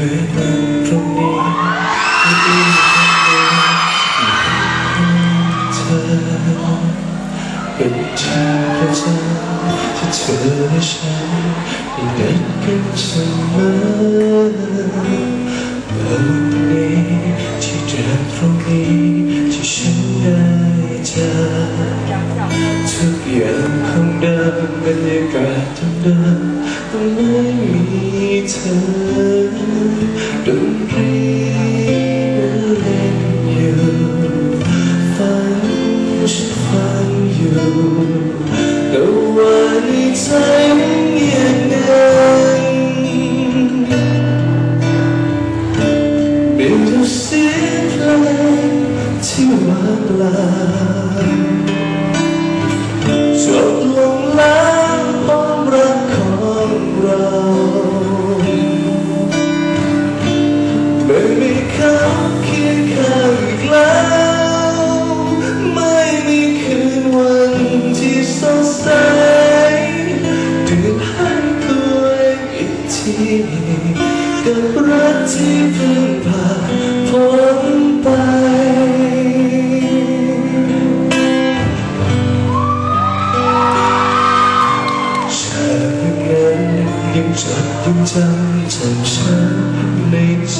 ยนั่งตรงนี้ไม่ต้องกางเธอเป็นที่ประจำที่เธอและฉันได้เดินกันเสมอเมื่วันนี้ที่เดินตรงนี้ที่ฉันได้เจอทุกอย่างคงเดิมบรรยากาศเดิมๆต้อ อยู่แต่ กับรักที่เพิ่งผ่านพ้นไป ฉากนั้นยังจดยังจำจำฉันในใจ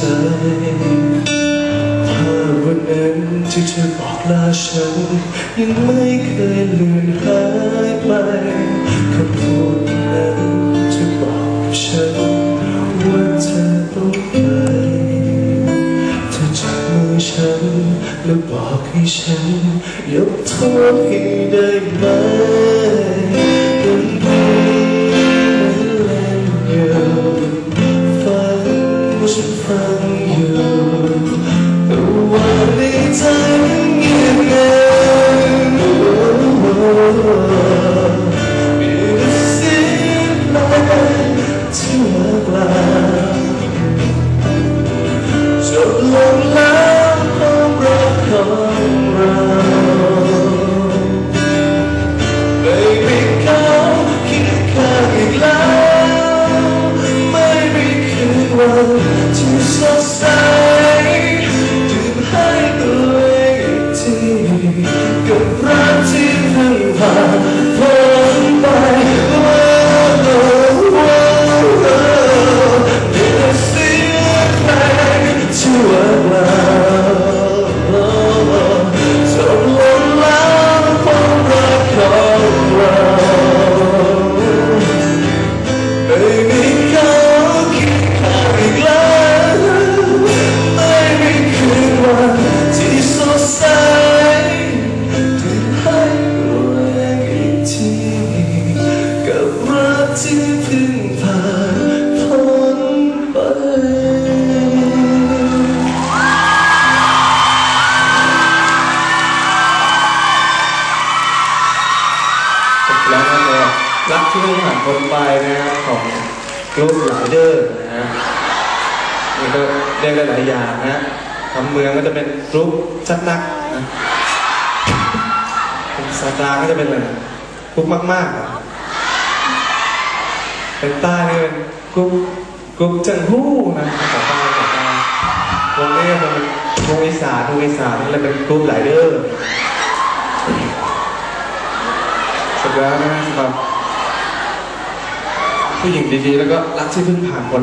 ภาพวันนั้นที่เธอบอกลาฉัน ยังไม่เคยลือนหายไปคำพูดนั้นจะบอกฉัน ยกโทษให้ได้ไหมดนตรีมันเล่นอยู่ฟังฉันฟัง กั รักที่เพิ่งผ่านพ้นไปจบแล้วนะครับรักที่ไม่ผ่านพ้นไปนะครับของกรุ๊ปไลเดอร์นะฮะนี่ก็เรียกได้หลายอย่างนะคำเมืองก็จะเป็นรุ๊ปชัดนักนะเป็นสตาร์ก็จะเป็นอะไรรุ๊ปมากๆ เป็นใต้นี่เป็นกรุ๊ปกรุ๊ปจังหู้นะต่อไปต่อไปวงนี้ก็เป็นวงอีสานวงอีสานนี่เลยเป็นกรุ๊ปหลายเด้อสุดแล้วนะครับผู้หญิงดีๆ แล้วก็รักที่เพิ่งผ่านคน